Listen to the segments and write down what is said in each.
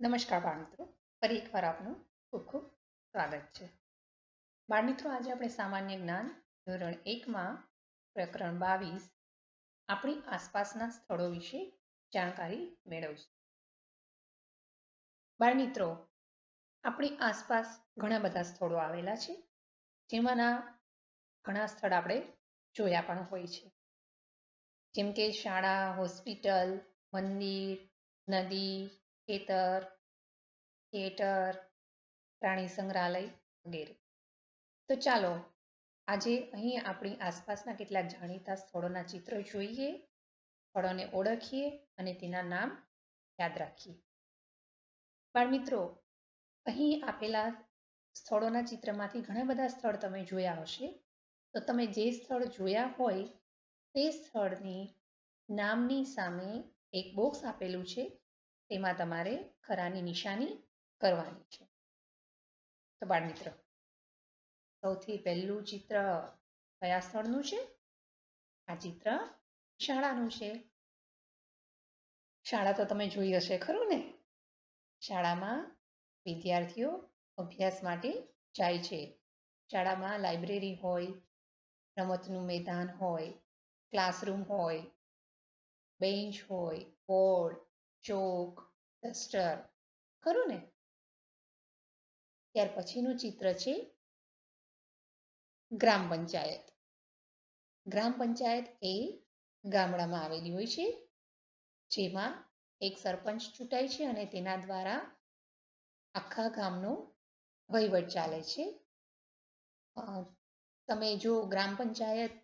નમસ્કાર બાળમિત્રો ફરી એકવાર આપનું ખૂબ ખૂબ સ્વાગત છે. બાળમિત્રો આજે આપણે સામાન્ય જ્ઞાન ધોરણ એકમાં પ્રકરણ બાવીસ આપણી આસપાસના સ્થળો વિશે જાણકારી મેળવશું. બાળમિત્રો આપણી આસપાસ ઘણા બધા સ્થળો આવેલા છે, જેમાંના ઘણા સ્થળ આપણે જોયા પણ હોય છે. જેમ કે શાળા, હોસ્પિટલ, મંદિર, નદી ખેતર, થિયેટર, પ્રાણી સંગ્રહાલય વગેરે. તો ચાલો, આજે અહીં આપણી આસપાસના કેટલાક જાણીતા સ્થળોના ચિત્રો જોઈએ, સ્થળોને ઓળખીએ અને તેના નામ યાદ રાખીએ. બાળમિત્રો, અહીં આપેલા સ્થળોના ચિત્રમાંથી ઘણા બધા સ્થળ તમે જોયા હશે. તો તમે જે સ્થળ જોયા હોય, તે સ્થળની નામની સામે એક બોક્સ આપેલું છે. તેમાં તમારે ખરાની નિશાની કરવાની છે. તો બાળમિત્ર, સૌથી પહેલું ચિત્ર કયા સ્થળનું છે? આ ચિત્ર શાળાનું છે. શાળા તો તમે જોઈ હશે, ખરું ને? શાળામાં વિદ્યાર્થીઓ અભ્યાસ માટે જાય છે. શાળામાં લાઇબ્રેરી હોય, રમતનું મેદાન હોય, ક્લાસરૂમ હોય, બેન્ચ હોય, બોર્ડ ચોક ડસ્ટર ખરું ને? ત્યાર પછીનું ચિત્ર છે ગ્રામ પંચાયત. ગ્રામ પંચાયત એ ગામડામાં આવેલી હોય છે, જેમાં એક સરપંચ ચૂંટાય છે અને તેના દ્વારા આખા ગામનો વહીવટ ચાલે છે. તમે જો ગ્રામ પંચાયત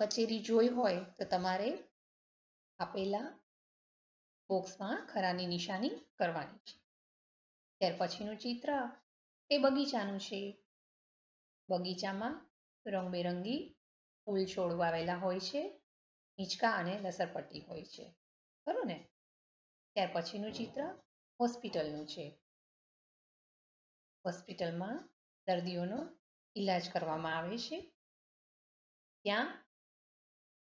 કચેરી જોઈ હોય તો તમારે આપેલા બોક્સમાં ખરાની નિશાની કરવાની છે. ત્યાર પછીનું ચિત્ર એ બગીચાનું છે. બગીચામાં રંગબેરંગી ફૂલ છોડ વાવેલા હોય છે, હિંચકા અને લસરપટ્ટી હોય છે. ખરું ને? ત્યાર પછીનું ચિત્ર હોસ્પિટલનું છે. હોસ્પિટલમાં દર્દીઓનો ઈલાજ કરવામાં આવે છે. ત્યાં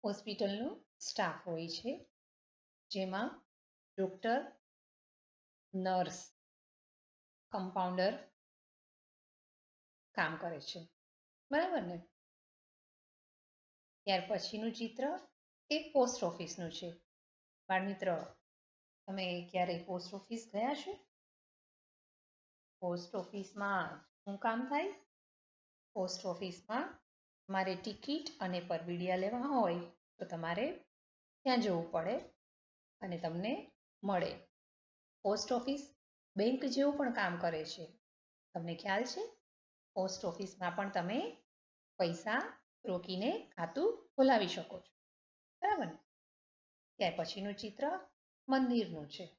હોસ્પિટલનો સ્ટાફ હોય છે, જેમાં ડૉક્ટર નર્સ કમ્પાઉન્ડર કામ કરે છે. બરાબર ને? ત્યાર પછીનું ચિત્ર એ પોસ્ટ ઓફિસનું છે. બાળમિત્ર તમે ક્યારેય પોસ્ટ ઓફિસ ગયા છો? પોસ્ટ ઓફિસમાં શું કામ થાય? પોસ્ટ ઓફિસમાં તમારે ટિકિટ અને પરબીડિયા લેવા હોય તો તમારે ત્યાં જવું પડે અને તમને મળે. પોસ્ટ ઓફિસ બેંક જેવું પણ કામ કરે છે. તમને ખ્યાલ છે? પોસ્ટ ઓફિસમાં પણ તમે પૈસા રોકીને ખાતું ખોલાવી શકો છો. બરાબર ને? ત્યાર પછીનું ચિત્ર મંદિરનું છે.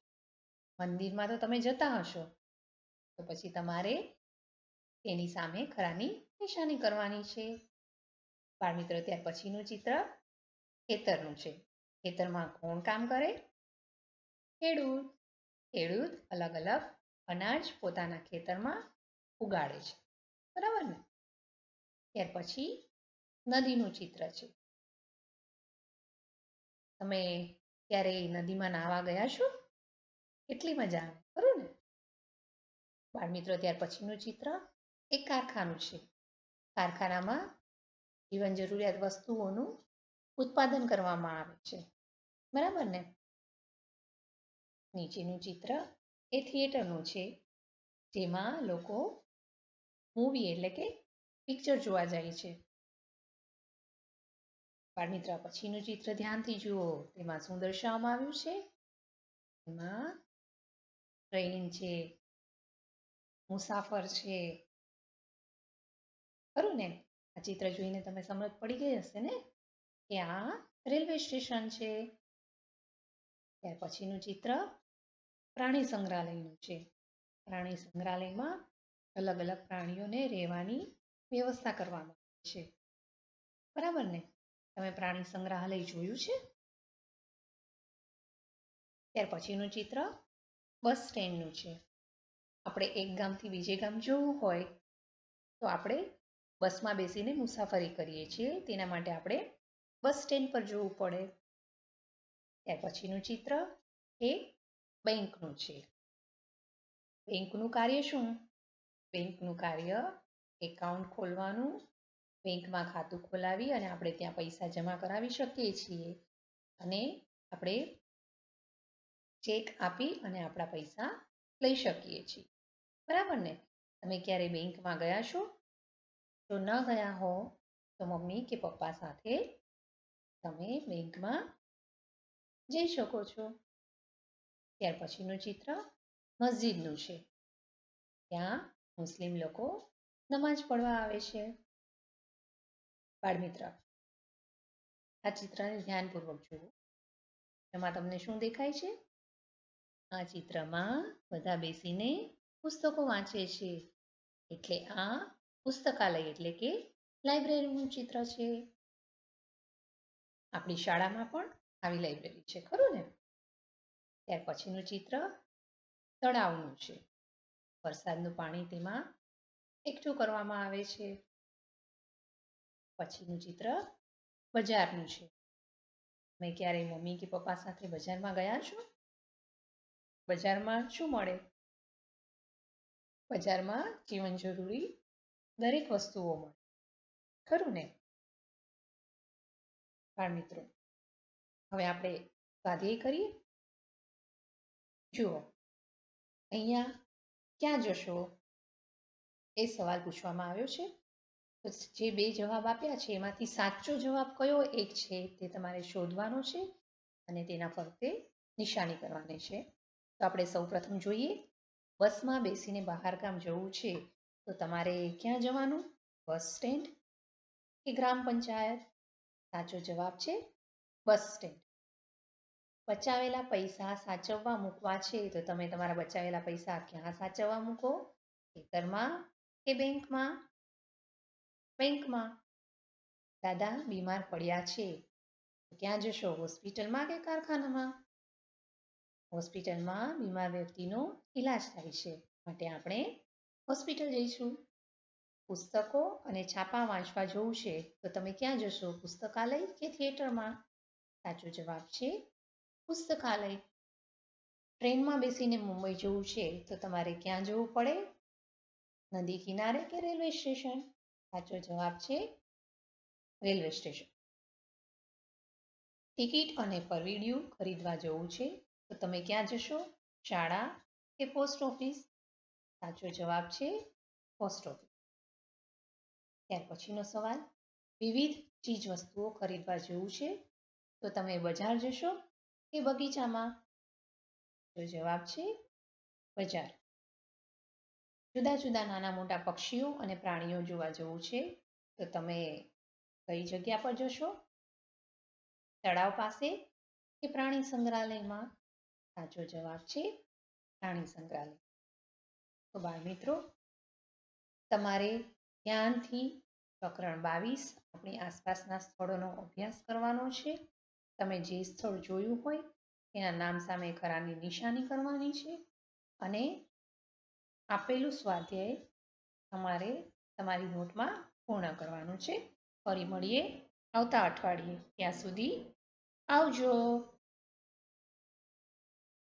મંદિરમાં તો તમે જતા હશો. તો પછી તમારે તેની સામે ખરાની નિશાની કરવાની છે. બાળમિત્ર, ત્યાર પછીનું ચિત્ર ખેતરનું છે. ખેતરમાં કોણ કામ કરે? ખેડૂત. ખેડૂત અલગ અલગ અનાજ પોતાના ખેતરમાં ઉગાડે છે. બરાબર ને? ત્યાર પછી નદીનું ચિત્ર છે. તમે ક્યારે નદીમાં નાહવા ગયા છો? કેટલી મજા આવે, ખરું ને? બાળમિત્રો, ત્યાર પછીનું ચિત્ર એ કારખાનું છે. કારખાનામાં જીવન જરૂરિયાત વસ્તુઓનું ઉત્પાદન કરવામાં આવે છે. બરાબર ને? નીચેનું ચિત્ર એ થિયેટરનું છે, જેમાં લોકો મૂવી એટલે કે પિક્ચર જોવા જાય છે. બાળમિત્ર પછીનું ચિત્ર ધ્યાનથી જુઓ, તેમાં શું દર્શાવવામાં આવ્યું છે? એમાં ટ્રેન છે, મુસાફર છે. ખરું ને? આ ચિત્ર જોઈને તમે સમજ પડી ગઈ હશે ને? કે આ રેલવે સ્ટેશન છે. ત્યાર પછીનું ચિત્ર પ્રાણી સંગ્રહાલયનું છે. પ્રાણી સંગ્રહાલયમાં અલગ અલગ પ્રાણીઓને રહેવાની વ્યવસ્થા કરવામાં આવે છે. બરાબર ને? તમે પ્રાણી સંગ્રહાલય જોયું છે? ત્યાર પછીનું ચિત્ર બસ સ્ટેન્ડનું છે. આપણે એક ગામથી બીજે ગામ જવું હોય તો આપણે બસમાં બેસીને મુસાફરી કરીએ છીએ. તેના માટે આપણે બસ સ્ટેન્ડ પર જવું પડે. ત્યાર પછીનું ચિત્ર એ બેંકનું છે. બેંકનું કાર્ય શું? બેંકનું કાર્ય એકાઉન્ટ ખોલવાનું, બેંકમાં ખાતું ખોલાવી અને આપણે ત્યાં પૈસા જમા કરાવી શકીએ છીએ. અને આપણે ચેક આપી અને આપણા પૈસા લઈ શકીએ છીએ. બરાબર ને? તમે ક્યારે બેંકમાં ગયા છો? જો ન ગયા હો, તો મમ્મી કે પપ્પા સાથે તમે બેંકમાં જઈ શકો છો. ત્યાર પછીનું ચિત્ર મસ્જિદનું છે. ત્યાં મુસ્લિમ લોકો નમાજ પડવા આવે છે. બાળમિત્ર આ ચિત્રને ધ્યાનપૂર્વક જુઓ. એમાં તમને શું દેખાય છે? આ ચિત્રમાં બધા બેસીને પુસ્તકો વાંચે છે. એટલે આ પુસ્તકાલય એટલે કે લાઇબ્રેરીનું ચિત્ર છે. આપણી શાળામાં પણ આવી લાઇબ્રેરી છે, ખરું ને? ત્યાર પછીનું ચિત્ર તળાવનું છે. વરસાદનું પાણી તેમાં એકઠું કરવામાં આવે છે. પછીનું ચિત્ર બજારનું છે. તમે ક્યારેય મમ્મી કે પપ્પા સાથે બજારમાં ગયા છો? બજારમાં શું મળે? બજારમાં જીવન જરૂરી દરેક વસ્તુઓ મળે. ખરું ને? મિત્રો. હવે આપણે સ્વાધ્યાય કરીએ. જુઓ અહીંયા ક્યાં જશો એ સવાલ પૂછવામાં આવ્યો છે. જે બે જવાબ આપ્યા છે, એમાંથી સાચો જવાબ કયો એક છે તે તમારે શોધવાનો છે અને તેના ફરતે નિશાની કરવાની છે. તો આપણે સૌ પ્રથમ જોઈએ, બસમાં બેસીને બહાર ગામ જવું છે તો તમારે ક્યાં જવાનું? બસ સ્ટેન્ડ કે ગ્રામ પંચાયત? સાચો જવાબ છે બસ સ્ટેન્ડ. બચાવેલા પૈસા સાચવવા મૂકવા છે, તો તમે તમારા બચાવેલા પૈસા ક્યાં સાચવવા મૂકો? ખેતરમાં કે બેંકમાં? બેંકમાં. દાદા બીમાર પડ્યા છે ક્યાં જશો? હોસ્પિટલમાં કે કારખાનામાં? હોસ્પિટલમાં બીમાર વ્યક્તિનો ઈલાજ થાય છે, માટે આપણે હોસ્પિટલ જઈશું. પુસ્તકો અને છાપા વાંચવા જવું છે, તો તમે ક્યાં જશો? પુસ્તકાલય કે થિયેટરમાં? સાચો જવાબ છે પુસ્તકાલય. ટ્રેનમાં બેસીને મુંબઈ જવું છે તો તમારે ક્યાં જવું પડે? નદી કિનારે કે રેલવે સ્ટેશન? સાચો જવાબ છે રેલવે સ્ટેશન. ટિકિટ અને પરવીડિયું ખરીદવા જવું છે તો તમે ક્યાં જશો? શાળા કે પોસ્ટ ઓફિસ? સાચો જવાબ છે પોસ્ટ ઓફિસ. ત્યાર પછીનો સવાલ. વિવિધ ચીજ વસ્તુઓ ખરીદવા જવું છે તો તમે બજાર જશો? કે બગીચામાં? તો જવાબ છે બજાર. જુદા જુદા નાના મોટા પક્ષીઓ અને પ્રાણીઓ જોવા જવું છે. તો તમે કઈ જગ્યા પર જશો? તળાવ પાસે કે પ્રાણી સંગ્રહાલયમાં? સાચો જવાબ છે પ્રાણી સંગ્રહાલય. તો બાળ મિત્રો, તમારે ધ્યાનથી પ્રકરણ બાવીસ, આપણી આસપાસના સ્થળોનો અભ્યાસ કરવાનો છે. તમે જે સ્થળ જોયું હોય તેના નામ સામે ખરાની નિશાની કરવાની છે અને આપેલું સ્વાધ્યાય તમારે તમારી નોટમાં પૂર્ણ કરવાનું છે. ફરી મળીએ આવતા અઠવાડિયે. ત્યાં સુધી આવજો.